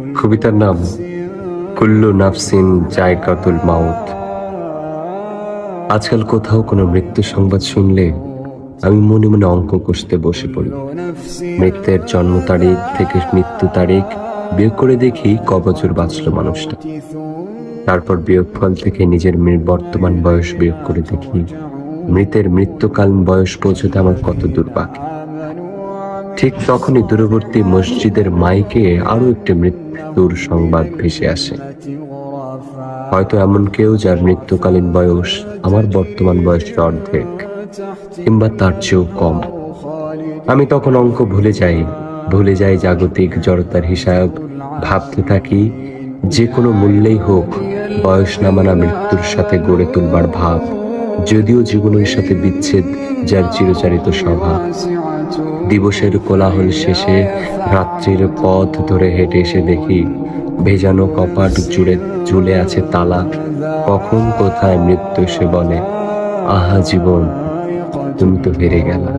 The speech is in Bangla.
কবিতার নাম, কুল্লু নাফসিন জায়কাতুল মাউত। আজকাল কোথাও কোনো মৃত্যু সংবাদ শুনলে আমি মনে মনে অঙ্ক কষতে বসে পড়ি। মৃত্যুর জন্ম তারিখ থেকে মৃত্যু তারিখ বিয়োগ করে দেখি ক বাঁচল মানুষটা। তারপর বিয়োগফল থেকে নিজের বর্তমান বয়স বিয়োগ করে দেখি, মৃতের মৃত্যুকালীন বয়স পৌঁছতে আমার কত দূর বাকি। ঠিক তখনই দূরবর্তী মসজিদের মাইকে আরও একটি মৃত্যুর সংবাদ ভেসে আসে। হয়তো এমন কেউ যার মৃত্যুকালীন বয়স আমার বর্তমান বয়সের অর্ধেক, কিংবা তার চেয়েও কম। আমি তখন অঙ্ক ভুলে যাই ভুলে যাই জাগতিক জড়তার হিসাব, ভাবতে থাকি যে কোনো মূল্যেই হোক বয়স নামানা মৃত্যুর সাথে গড়ে তুলবার ভাব, যদিও জীবনের সাথে বিচ্ছেদ যার চিরচারিত স্বভাব। দিবসের কোলাহল শেষে রাত্রির পথ ধরে হেঁটে এসে দেখি ভেজানো কপাট জুড়ে, ঝুলে আছে তালা। কখন কোথায় মৃত্যু সে বলে, আহা জীবন, তুমি তো হেরে গেলা।